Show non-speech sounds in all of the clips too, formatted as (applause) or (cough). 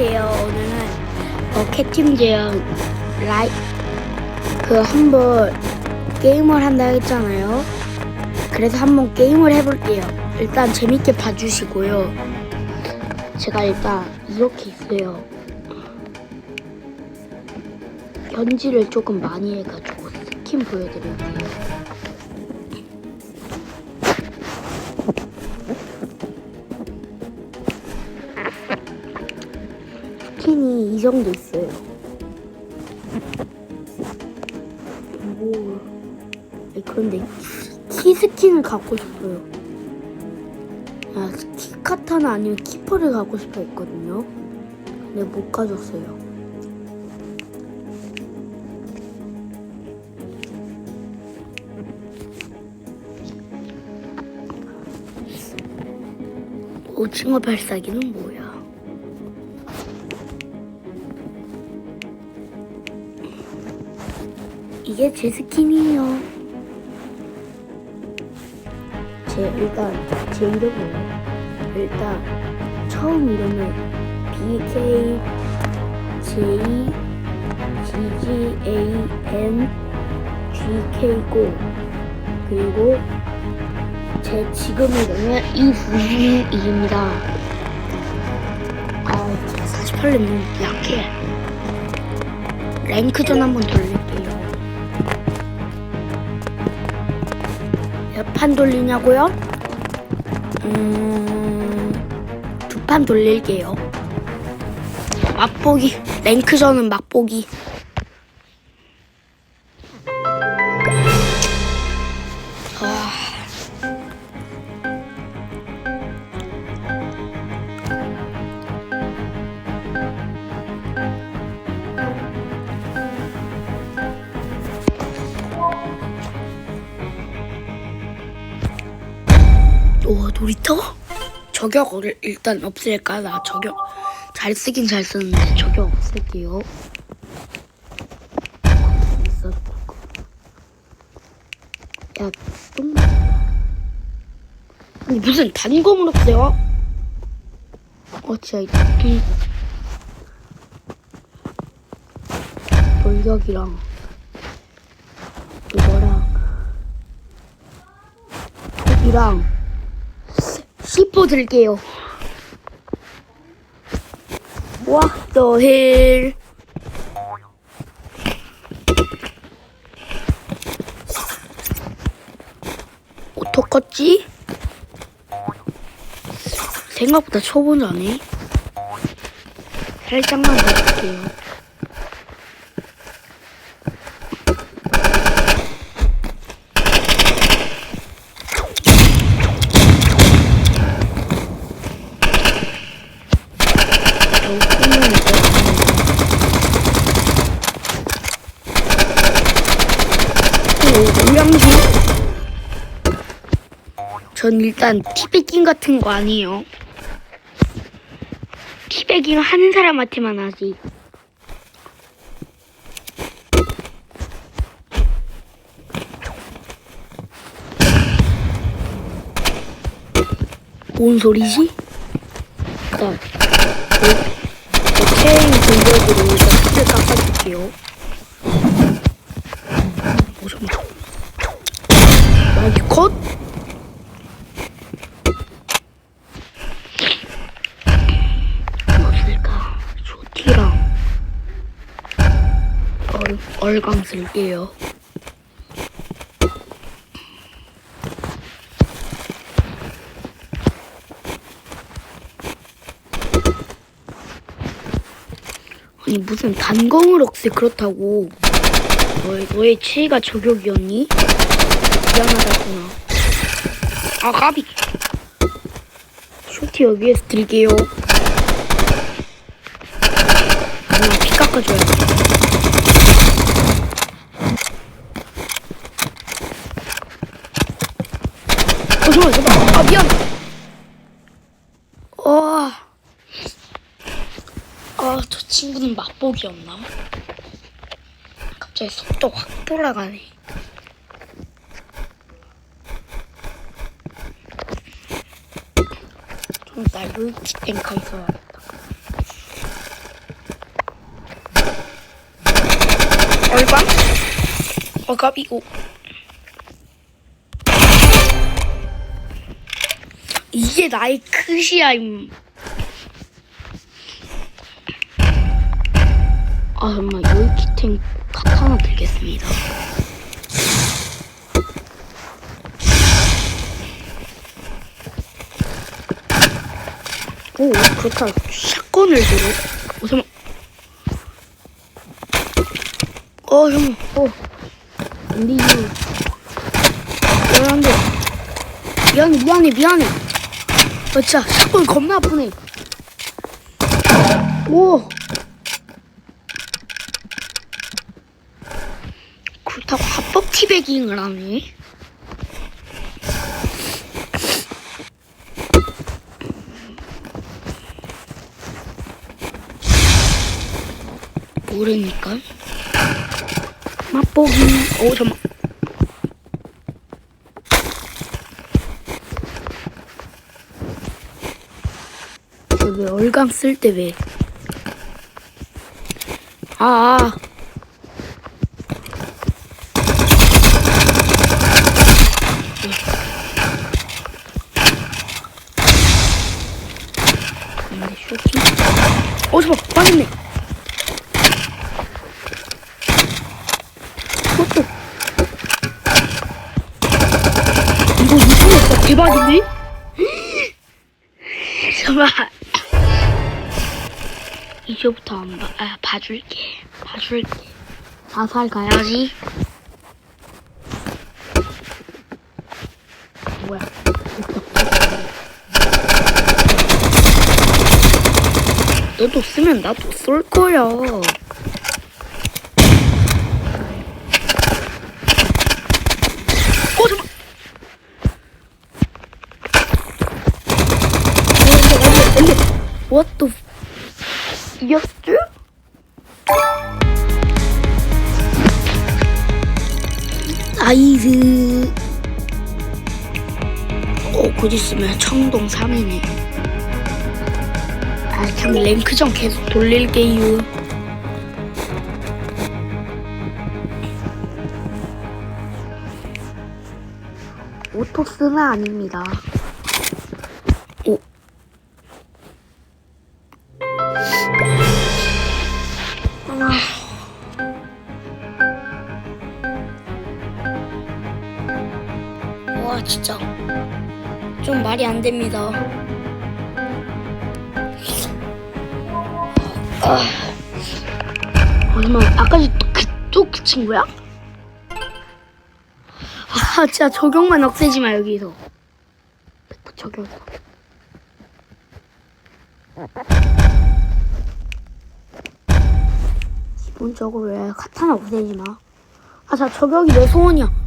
안녕하세요. 오늘은 어, 캣팀 제형 라이 그 한번 게임을 한다 했잖아요. 그래서 한번 게임을 해볼게요. 일단 재밌게 봐주시고요. 제가 일단 이렇게 있어요. 현질을 조금 많이 해가지고 스킨 보여드릴게요. 스킨이 이 정도 있어요. 뭐 아니, 그런데 키 스킨을 갖고 싶어요. 아, 키 카타나 아니면 키퍼를 갖고 싶어 했거든요. 근데 못 가졌어요. 오징어 발사기는 뭐야? 이게 제 스킨이에요. 제 일단 제 이름은 일단 처음 이름은 BK J G G A N G K고 그리고 제 지금 이름은 이수진입니다. 아, 48렙 너무 약해. 랭크전 한번 돌릴 판 돌리냐고요? 음, 두 판 돌릴게요. 맛보기, 랭크전은 맛보기. 오, 놀이터? 저격을 일단 없앨까? 나 저격 잘 쓰긴 잘 쓰는데 저격 없앨게요. 야, 똥. 아니, 무슨 단검을 없애요? 어, 진짜, 이 돌격이랑, 이거랑, 톡이랑, C4 들게요. 와, 더 힐. 어떡하지? 생각보다 초보자네. 살짝만 더 할게요. 여기는 이제 오, 올량주. 전 일단 티베깅 같은 거 아니에요. 티베깅 하는 사람한테만 하지. 뭔 소리지? 일단 체인 공격으로 일단 스킬 깎아줄게요. 마이크 컷? 얼, 얼강 쓸게요. 아니 무슨 단검을 억세 그렇다고 너의, 너의 치가 저격이었니? 미안하다구나 아 까비 쇼티 여기에서 드릴게요 아, 피 깎아줘야 돼 잠깐만 잠깐만 아 미안 와아저 친구는 맛보기였나? 갑자기 속도 확 돌아가네 좀 이따 룰치 탱커 있어야겠다 얼감? 얼갑이고 어, 이게 나의 크시야임. 아 정말 요이키텐 카타나 들겠습니다. 오 그렇다 샷건을 들어. 오 잠깐. 어 형. 어. 미안한데 미안해 미안해 미안해. 어 진짜 샷건 겁나 아프네. 오. 그렇다고 합법 티베깅을 하네. 모르니까. 맛보기. 오, 잠만. 왜 얼강 쓸 때 왜? 아, 아. 어, 잠깐, 빠졌네. 그것도. 이거 유튜브 대박인데? (laughs) 잠깐만. 이제부터 안 봐, 아, 봐줄게. 봐줄게. 사살 가야지. 뭐야. 너도 쓰면 나도 쏠 거야. 나이스. 어, 곧 있으면 청동 3이네. 아, 그냥 랭크전 계속 돌릴게요. 오토스는 아닙니다. 진짜. 좀 말이 안 됩니다. 아. 잠깐만, 아까 그쪽 그 친구야? 아, 진짜 적용만 없애지 마, 여기서. 적용. 기본적으로 왜 카타나 없애지 마. 아, 자, 저격이 내 소원이야.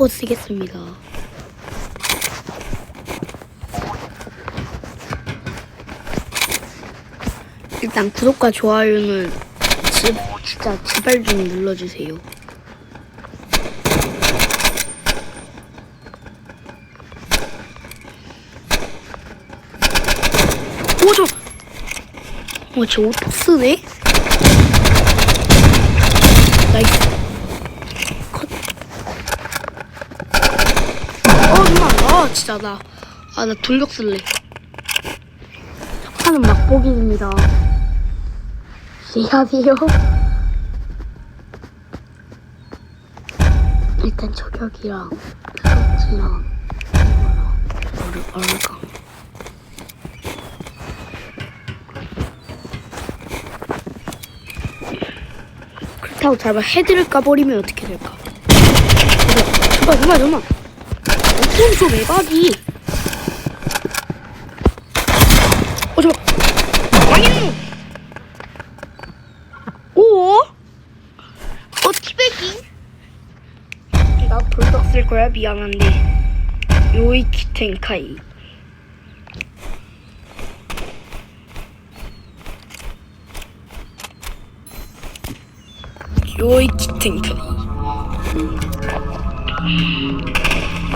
10호 쓰겠습니다. 일단 구독과 좋아요는 지, 진짜 제발 좀 눌러주세요. 오, 저, 어, 저 오토 쓰네? 나이스. 컷. 어, 정말. 아, 진짜 나. 아, 나 돌격 쓸래. 하는 맛보기입니다. 안녕하세요. 일단 저격이랑 스포츠랑 이거랑 얼, 얼강. 그렇다고 잠깐 헤드를 까버리면 어떻게 될까? 잠깐, 잠깐, 잠깐. 어쩜 좀 에바지. 어, 잠깐. 망했노! 오? 어, 티베깅? 나 불덕 쓸 거야, 미안한데. 요이키 텐카이. 요이키 텐카이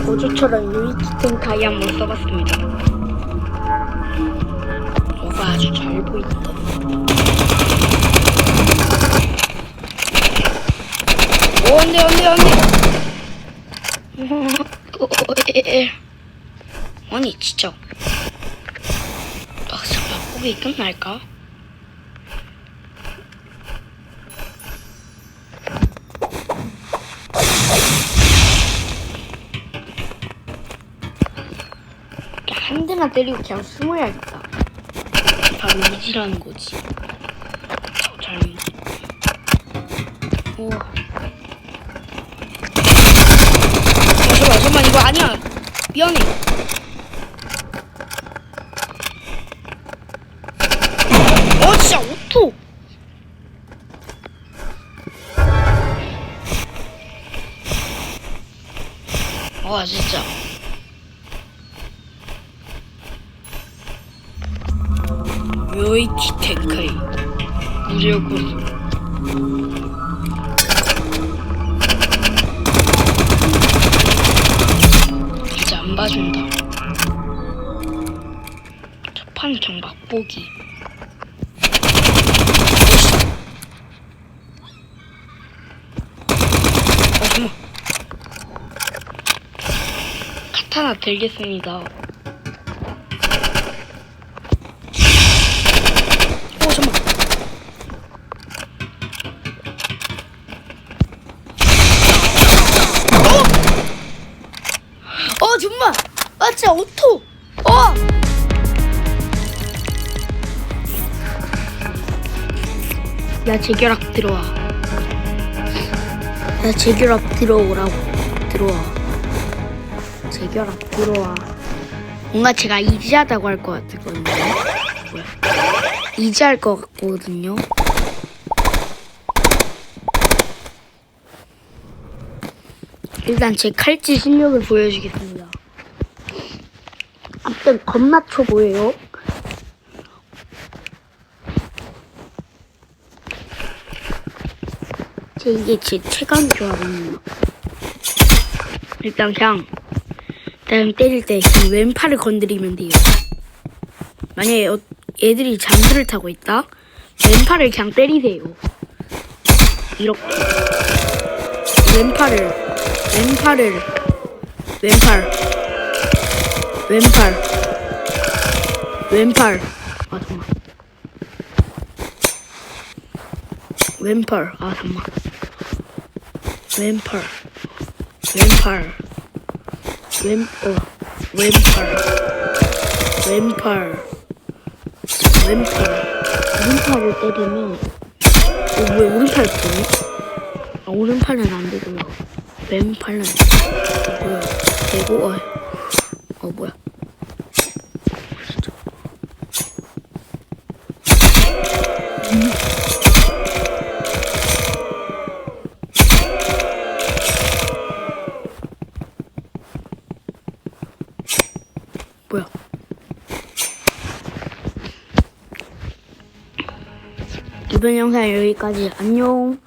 보조처럼 유이키 텐카이 한번 써봤습니다. 뭐가 아주 잘 보인다. 오 안 돼 안 돼 안 돼 아니 진짜. 아 잠깐 포기 끝날까? 한 대만 때리고 그냥 숨어야겠다. 바로 이지라는 거지. 저 잘못. 오. 어, 잠깐만, 잠깐만, 이거 아니야. 미안해. 묘이키 텐카이 무료 고수 이제 안 봐준다. 첫판 그냥 맛보기. 어. 카타나 들겠습니다 오 잠깐만 어! 어 정말 아 진짜 오토. 어! 야 재결합 들어와. 야 재결합 들어오라고. 들어와. 재결합 들어와. 뭔가 제가 이지하다고 할 것 같거든요. 이지할 것 같거든요. 일단 제 칼질 실력을 보여주겠습니다 아무튼 겁나 쳐 보여요. 제 이게 제 체감 조합입니다. 일단 그냥 그냥 때릴 때그 왼팔을 건드리면 돼요. 만약에 어- 애들이 잠수를 타고 있다, 왼팔을 그냥 때리세요. 이렇게 왼팔을 왼팔을 왼팔 왼팔. 왼팔. 아 잠만. 왼팔. 아 잠만. 왼팔. 왼팔. 왼어 왼팔. 왼팔. 왼팔. 오른팔을 때리면 어, 왜 오른팔 되니? 아, 오른팔은 안 되고요. 왼팔은 되고요. 되고, 어, 어 이번 영상 여기까지 안녕.